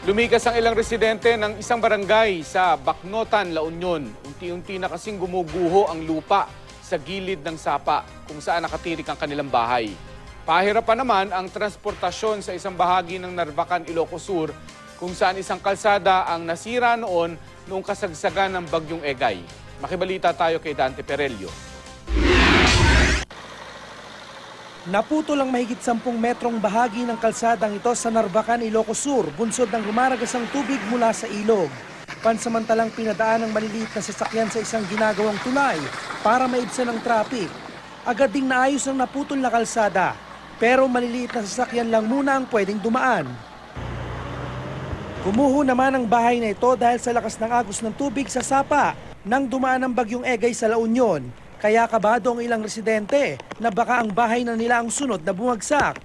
Lumigas ang ilang residente ng isang barangay sa Baknotan, La Union. Unti-unti na kasing gumuguho ang lupa sa gilid ng sapa kung saan nakatirik ang kanilang bahay. Pahirapan naman ang transportasyon sa isang bahagi ng Narvacan, Ilocos Sur kung saan isang kalsada ang nasira noon noong kasagsagan ng Bagyong Egay. Makibalita tayo kay Dante Perelio. Naputo lang mahigit 10 metrong bahagi ng kalsadang ito sa Narvacan, Ilocos Sur, bunsod ng rumaragas ang tubig mula sa ilog. Pansamantalang pinadaan ng maliliit na sasakyan sa isang ginagawang tulay para maibsan ang traffic. Agad ding naayos ang naputol na kalsada, pero maliliit na sasakyan lang muna ang pwedeng dumaan. Gumuho naman ang bahay na ito dahil sa lakas ng agos ng tubig sa sapa nang dumaan ang bagyong Egay sa La Union. Kaya kabado ang ilang residente na baka ang bahay na nila ang sunod na bumagsak.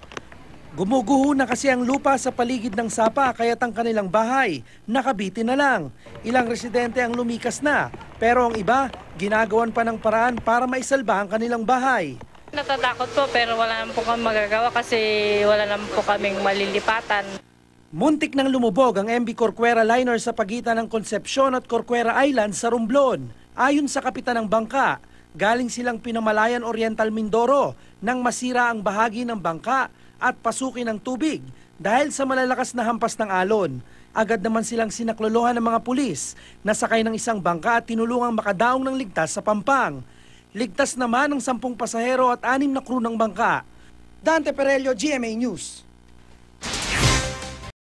Gumuguho na kasi ang lupa sa paligid ng sapa kaya't ang kanilang bahay nakabiti na lang. Ilang residente ang lumikas na pero ang iba ginagawan pa ng paraan para maisalba ang kanilang bahay. Natatakot po pero wala naman po kami magagawa kasi wala naman po kaming malilipatan. Muntik nang lumubog ang MB Corcuera liner sa pagitan ng Concepcion at Corcuera Island sa Romblon. Ayon sa kapitan ng bangka, galing silang Pinamalayan Oriental Mindoro nang masira ang bahagi ng bangka at pasukin ng tubig dahil sa malalakas na hampas ng alon. Agad naman silang sinaklolohan ng mga pulis na sakay ng isang bangka at tinulungang makadaong ng ligtas sa Pampang. Ligtas naman ang sampung pasahero at anim na crew ng bangka. Dante Perello, GMA News.